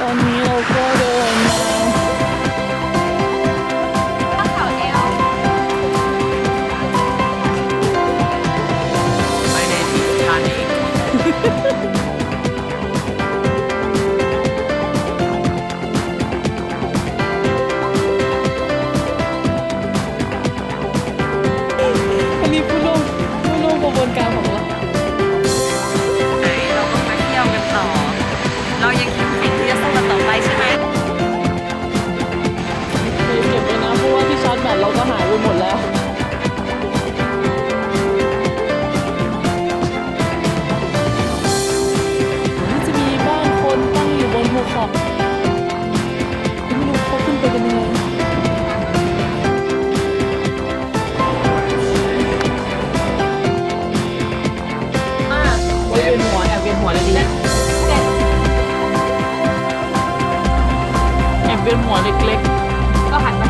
放女，老公。 วียนหัวแอบเวียนหัวเลยดีแอบเวียนหัวเล็กๆก็หันมา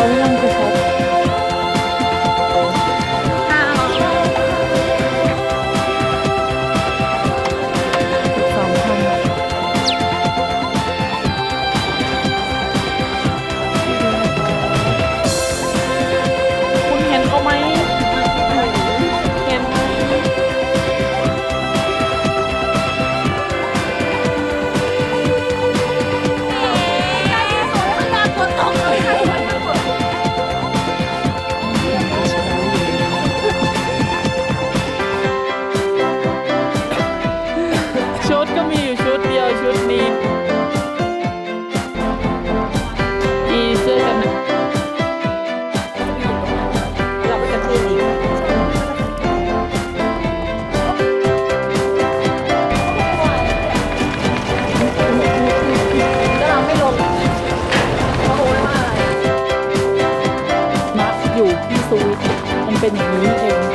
아, 얼른 그 ชุดเดียวชุดนี้อีเสื้อกันเราไปกันที่อีกก็เราไม่ลงเพาโอนมาอะไรมาอยู่ที่ซูมันเป็นอย่างนี้เอง